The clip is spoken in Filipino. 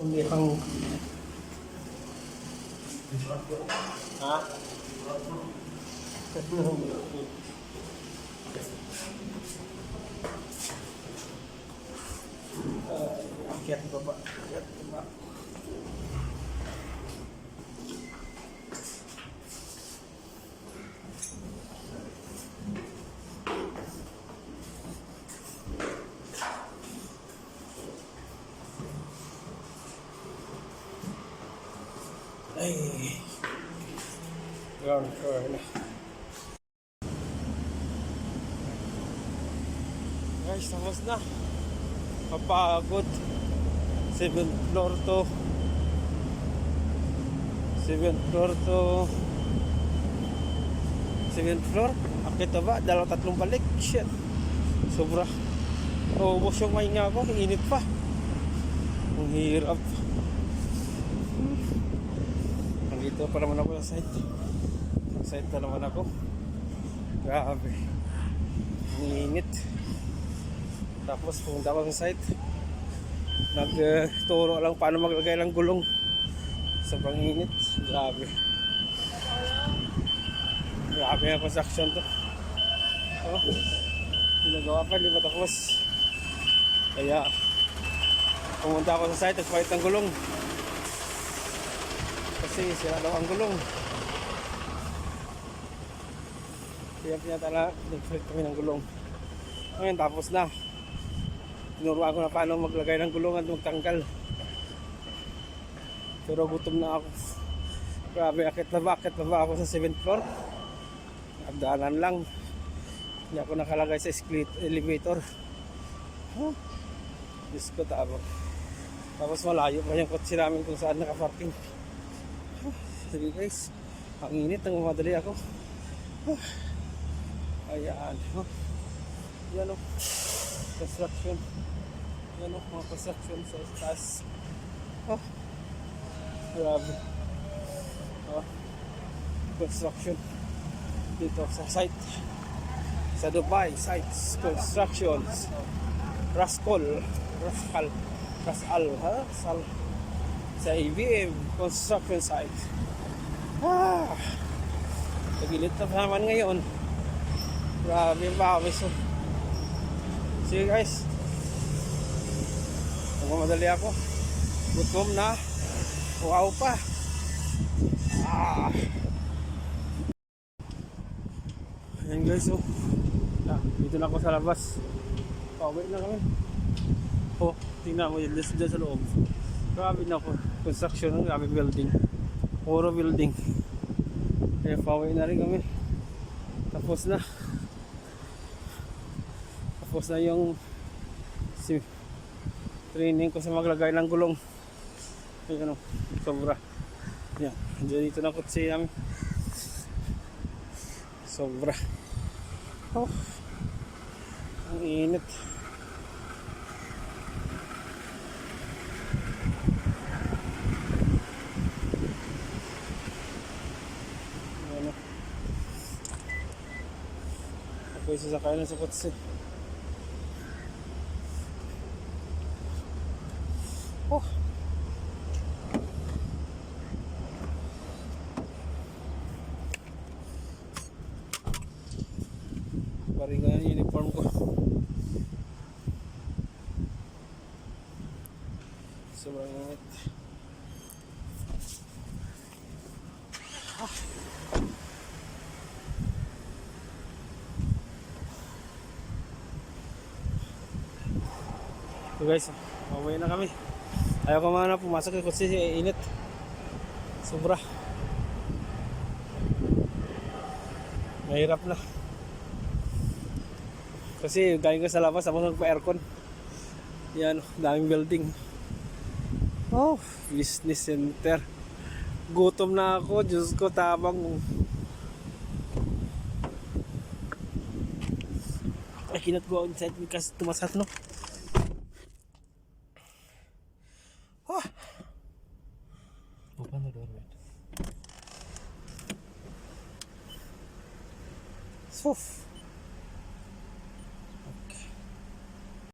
उनके हम हाँ Get the butt, get the butt. Ay. Ground floor na. Guys, tapos na. Kapagod. 7th floor to 7th floor to 7th floor. Akit ba? Dalaw tatlong balik. Shit. Sobra. Naubos yung mahinga ko. Init pa. Ang hirap. Nandito pa naman ako sa site. Sa site na naman ako. Grabe. Ang init. Tapos pumunta ako sa site. Nagturo lang paano maglagay ng gulong sa panginit. Grabe. Grabe ang construction to. Oh, ginagawa pa, di ba tapos? Kaya, pumunta ako sa site, nagpalit ng gulong. Kasi sira daw ang gulong. Kaya pinatala, nagpalit kami ng gulong. Ngayon, tapos na. Tinuruan ko na paano maglagay ng gulong at magtanggal. Pero gutom na ako. Grabe, akit na ba? Akit na ba ako sa 7th floor? Abdanan lang. Hindi ako nakalagay sa elevator. Huh? Diyos ko tabo. Tapos malayo pa yung kotse namin kung saan nakaparking. Sige guys, ang init nang mamadali ako. Huh? Ayan. Huh? Yan o. Construction. Yan o, mga construction sa taas. Oh. Grabe. Oh. Construction. Dito sa site. Sa Dubai Sites Constructions. Rascol. Rascal. Rasal. Ha? Sal. Sa ABM Construction Site. Ah. Tagilid na naman ngayon. Grabe yung pawis. oh. Sige guys. Nagmamadali ako. Gutom na. Wow pa. Ah. Ayan guys oh. Ah, dito na ako sa labas. Pauwi na kami. Oh, tingnan mo yun dyan dyan sa loob. Grabe na po. Construction grabe building. Puro building. Kaya pauwi na rin kami. Tapos na. Tapos na yung si training ko sa maglagay ng gulong. Ayun o, sobra. Yan, Diyan dito na kutsi namin. Sobra. Oh, ang init. Ano? Ako yung sasakay na sa kutsi. Oh. Paring nga yung uniform ko. Sobrang init. Ah. So guys, mamaya na kami. Ayaw ko mana pumasok kasi init. Sobra. Mahirap na. Kasi galing ko sa labas, tapos nagpa-aircon. Yan, daming building. Oh, business center. Gutom na ako, Diyos ko, tabang. I cannot go inside because tumasat, no? Of.